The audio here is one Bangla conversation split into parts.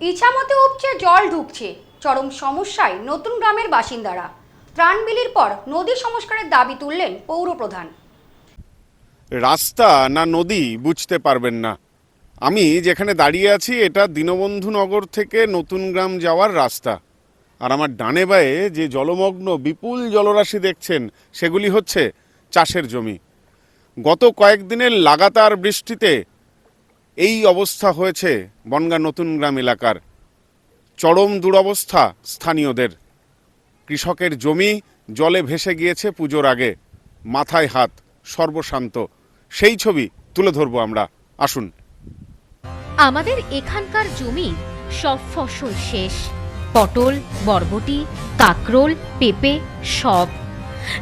ইছামতে উপচে জল ঢুকছে চরম সমস্যায় নতুন গ্রামের বাসিন্দারা। ত্রাণ বিলির পর নদী সংস্কারের দাবি তুললেন পৌর প্রধান রাস্তা না নদী বুঝতে পারবেন না। আমি যেখানে দাঁড়িয়ে আছি, এটা দীনবন্ধু নগর থেকে নতুন গ্রাম যাওয়ার রাস্তা। আর আমার ডানে বায়ে যে জলমগ্ন বিপুল জলরাশি দেখছেন, সেগুলি হচ্ছে চাষের জমি। গত কয়েকদিনের লাগাতার বৃষ্টিতে এই অবস্থা হয়েছে বনগা নতুন গ্রাম এলাকার। চরম দুরবস্থা স্থানীয়দের। কৃষকের জমি জলে ভেসে গিয়েছে পুজোর আগে। মাথায় হাত সর্বশান্ত। সেই ছবি তুলে ধরবো আমরা। আসুন। আমাদের এখানকার জমি সব ফসল শেষ। পটল, বরবটি, কাকরোল, পেঁপে সব।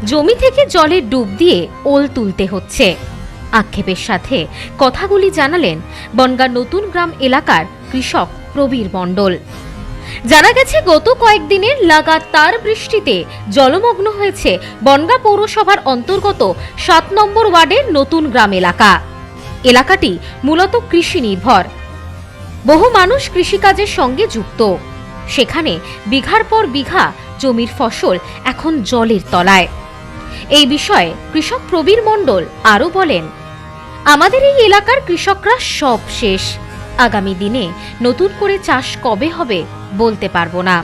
জমি থেকে জলে ডুব দিয়ে ওল তুলতে হচ্ছে। আক্ষেপের সাথে কথাগুলি জানালেন বনগাঁ নতুন গ্রাম এলাকার কৃষক প্রবীর মণ্ডল। জানা গেছে, গত কয়েকদিনের লাগাতার বৃষ্টিতে জলমগ্ন হয়েছে বনগাঁ পৌরসভার অন্তর্গত সাত নম্বর ওয়ার্ডের নতুন গ্রাম এলাকা। এলাকাটি মূলত কৃষি নির্ভর। বহু মানুষ কৃষিকাজের সঙ্গে যুক্ত। সেখানে বিঘার পর বিঘা জমির ফসল এখন জলের তলায়। এই বিষয়ে কৃষক প্রবীর মণ্ডল আরও বলেন। আমাদের এই এলাকার কৃষকরা সব শেষ। আগামী দিনে নতুন করে চাষ কবে হবে বলতে পারব না।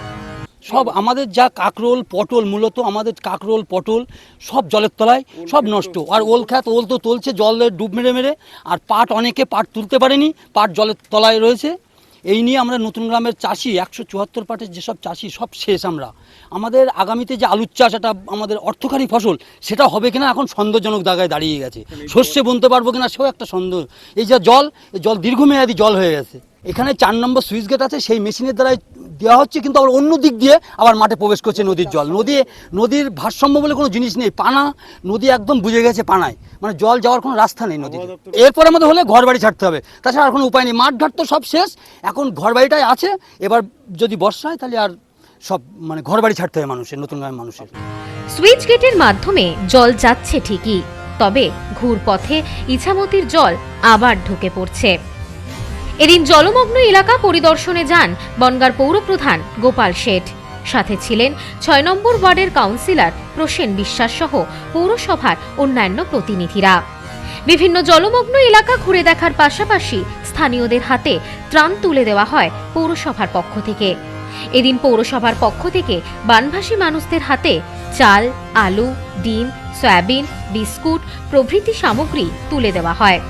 সব আমাদের যা কাকরোল, পটল, মূলত আমাদের কাকরোল, পটল, সব জলের তলায় সব নষ্ট। আর ওল খ্যাত ওল তো তুলছে, জলে ডুব মেরে মেরে, আর পাট অনেকে পাট তুলতে পারেনি, পাট জলের তলায় রয়েছে। এই নিয়ে আমরা নতুন গ্রামের চাষি একশো চুয়াত্তর পাটের যেসব চাষি সব শেষ আমরা। আমাদের আগামীতে যে আলুর চাষ এটা আমাদের অর্থকারী ফসল সেটা হবে কিনা এখন সন্দেহজনক জায়গায় দাঁড়িয়ে গেছে। শস্যে বুনতে পারব কিনা সেও একটা সন্দেহ। এই যে জল জল দীর্ঘমেয়াদী জল হয়ে গেছে। এখানে চার নম্বর সুইচ গেট আছে সেই মেশিনের দ্বারাই দেওয়া হচ্ছে কিন্তু আবার অন্য দিক দিয়ে আবার মাঠে প্রবেশ করছে নদীর জল। নদী নদীর ভারসাম্য বলে কোনো জিনিস নেই পানা নদী একদম বুঝে গেছে পানায়। মানে জল যাওয়ার কোনো রাস্তা নেই নদী এরপরে আমাদের হলে ঘর বাড়ি ছাড়তে হবে। তাছাড়া আর কোনো উপায় নেই। মাঠ ঘাট তো সব শেষ এখন ঘর বাড়িটাই আছে। এবার যদি বর্ষা হয় তাহলে আর সব মানে ঘর বাড়ি ছাড়তে হবে মানুষের নতুন গ্রামের মানুষের। সুইচ গেটের মাধ্যমে জল যাচ্ছে ঠিকই তবে ঘুরপথে ইছামতির জল আবার ঢুকে পড়ছে। এদিন জলমগ্ন এলাকা পরিদর্শনে যান বনগার পৌরপ্রধান গোপাল শেঠ। সাথে ছিলেন ছয় নম্বর ওয়ার্ডের কাউন্সিলর প্রসেন বিশ্বাস সহ পৌরসভার অন্যান্য প্রতিনিধিরা। বিভিন্ন জলমগ্ন এলাকা ঘুরে দেখার পাশাপাশি স্থানীয়দের হাতে ত্রাণ তুলে দেওয়া হয় পৌরসভার পক্ষ থেকে। এদিন পৌরসভার পক্ষ থেকে বানভাসী মানুষদের হাতে চাল, আলু, ডিম, সয়াবিন, বিস্কুট প্রভৃতি সামগ্রী তুলে দেওয়া হয়।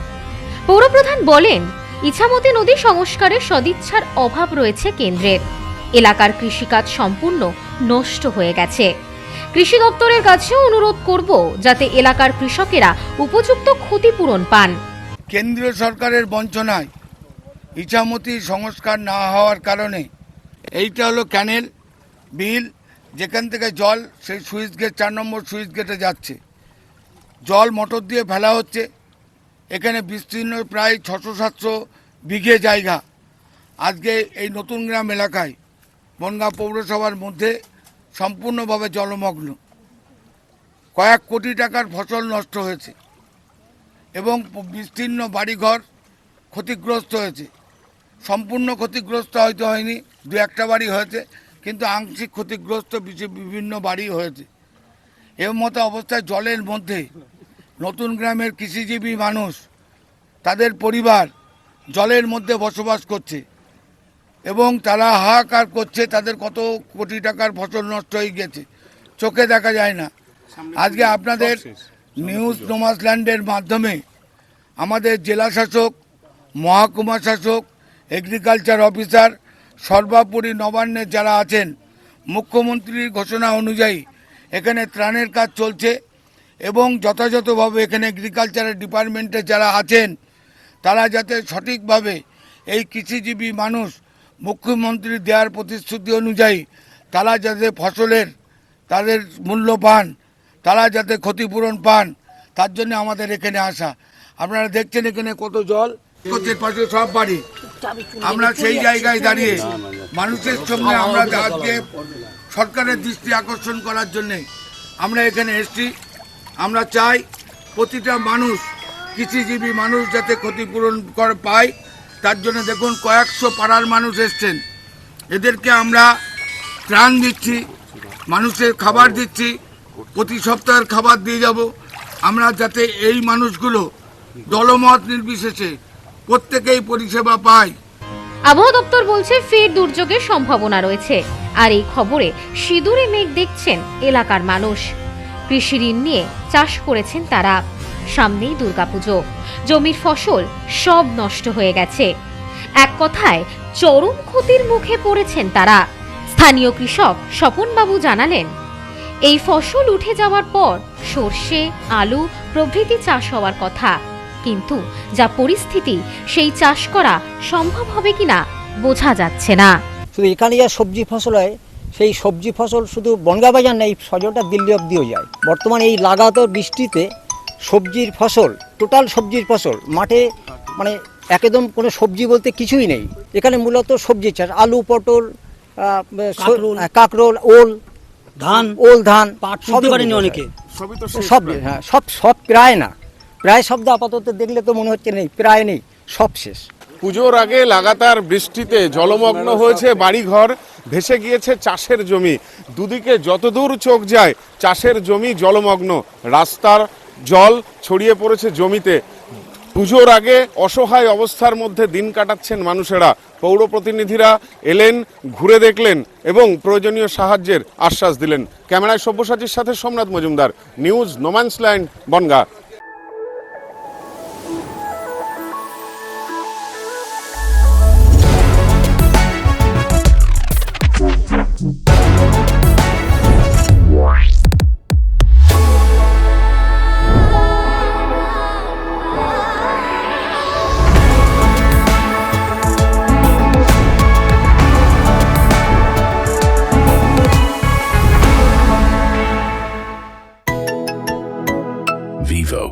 পৌরপ্রধান বলেন ইছামতি নদী সংস্কারের সদিচ্ছার অভাব রয়েছে কেন্দ্রের। এলাকার কৃষিকাজ সম্পূর্ণ নষ্ট হয়ে গেছে। কৃষি দপ্তরের কাছেও অনুরোধ করব যাতে এলাকার কৃষকেরা উপযুক্ত ক্ষতিপূরণ পান। কেন্দ্রীয় সরকারের বঞ্চনায় ইছামতি সংস্কার না হওয়ার কারণে এইটা হলো ক্যানেল, বিল, যেখান থেকে জল, সেই সুইচ গেট, চার নম্বর সুইচ গেটে যাচ্ছে। জল মোটর দিয়ে ফেলা হচ্ছে। এখানে বিস্তীর্ণ প্রায় ছশো সাতশো বিঘে জায়গা। আজকে এই নতুন গ্রাম এলাকায় বনগাঁ পৌরসভার মধ্যে সম্পূর্ণভাবে জলমগ্ন। কয়েক কোটি টাকার ফসল নষ্ট হয়েছে এবং বিস্তীর্ণ বাড়িঘর ক্ষতিগ্রস্ত হয়েছে। সম্পূর্ণ ক্ষতিগ্রস্ত হয়তো হয়নি, দু একটা বাড়ি হয়েছে, কিন্তু আংশিক ক্ষতিগ্রস্ত বিভিন্ন বাড়ি হয়েছে। এর মতো অবস্থায় জলের মধ্যে নতুন গ্রামের কৃষিজীবী মানুষ তাদের পরিবার জলের মধ্যে বসবাস করছে এবং তারা হাহাকার করছে তাদের কত কোটি টাকার ফসল নষ্ট হয়ে গেছে। চোখে দেখা যায় না। আজকে আপনাদের নিউজ নোমাসল্যান্ডের মাধ্যমে আমাদের জেলা শাসক মহাকুমা শাসক এগ্রিকালচার অফিসার সর্বোপরি নবান্নের যারা আছেন মুখ্যমন্ত্রীর ঘোষণা অনুযায়ী এখানে ত্রাণের কাজ চলছে। এবং যথাযথভাবে এখানে এগ্রিকালচারের ডিপার্টমেন্টে যারা আছেন, তারা যাতে সঠিকভাবে এই কৃষিজীবী মানুষ মুখ্যমন্ত্রী দেওয়ার প্রতিশ্রুতি অনুযায়ী তারা যাতে ফসলের তাদের মূল্য পান, তারা যাতে ক্ষতিপূরণ পান, তার জন্য আমাদের এখানে আসা। আপনারা দেখছেন এখানে কত জল পাশে সব বাড়ি। আমরা সেই জায়গায় দাঁড়িয়ে মানুষের সঙ্গে আমরা সরকারের দৃষ্টি আকর্ষণ করার জন্যে আমরা এখানে এসছি। আমরা চাই প্রতিটা মানুষ, কৃষিজীবী মানুষ যাতে ক্ষতিপূরণ কর পায়। তার জন্য দেখুন কয়েকশো পাড়ার মানুষ এসছেন। এদেরকে আমরা ত্রাণ দিচ্ছি, মানুষের খাবার দিচ্ছি, প্রতি সপ্তাহের খাবার দিয়ে যাব। আমরা যাতে এই মানুষগুলো দলমত নির্বিশেষে প্রত্যেকেই পরিষেবা পায়। আবহাওয়া দপ্তর বলছে ফের দুর্যোগের সম্ভাবনা রয়েছে। আর এই খবরে সিঁদুরে মেঘ দেখছেন এলাকার মানুষ। কৃষি ঋণ নিয়ে চাষ করেছেন তারা। সামনেই দুর্গাপুজো। জমির ফসল সব নষ্ট হয়ে গেছে। এক কথায়, চরম ক্ষতির মুখে পড়েছেন তারা। স্থানীয় কৃষক স্বপনবাবু জানালেন, এই ফসল উঠে যাওয়ার পর সর্ষে, আলু প্রভৃতি চাষ হওয়ার কথা। কিন্তু যা পরিস্থিতি, সেই চাষ করা সম্ভব হবে কিনা বোঝা যাচ্ছে না। শুধু এখানে যা সবজি ফসল হয় সেই সবজি ফসল শুধু বনগা বাজার নেই সজলটা দিল্লি অব্দিও যায়। বর্তমানে এই লাগাতার বৃষ্টিতে সবজির ফসল টোটাল সবজির ফসল মাঠে মানে একদম কোনো সবজি বলতে কিছুই নেই। এখানে মূলত সবজি চাষ আলু পটল কাঁকরোল। ওল ধান ওল ধান পাট সব পারেনি অনেকে। সব হ্যাঁ সব সব প্রায় না। প্রায় শব্দ আপাতত দেখলে তো মনে হচ্ছে নেই প্রায় নেই সব শেষ। পুজোর আগে লাগাতার বৃষ্টিতে জলমগ্ন হয়েছে বাড়িঘর। ভেসে গিয়েছে চাষের জমি। দুদিকে যতদূর চোখ যায়, চাষের জমি জলমগ্ন। রাস্তার জল ছড়িয়ে পড়েছে জমিতে। পুজোর আগে অসহায় অবস্থার মধ্যে দিন কাটাচ্ছেন মানুষেরা। পৌর প্রতিনিধিরা এলেন, ঘুরে দেখলেন এবং প্রয়োজনীয় সাহায্যের আশ্বাস দিলেন। ক্যামেরায় সব্যসাচীর সাথে Somnath Majumdar. News no man's land Bongaon.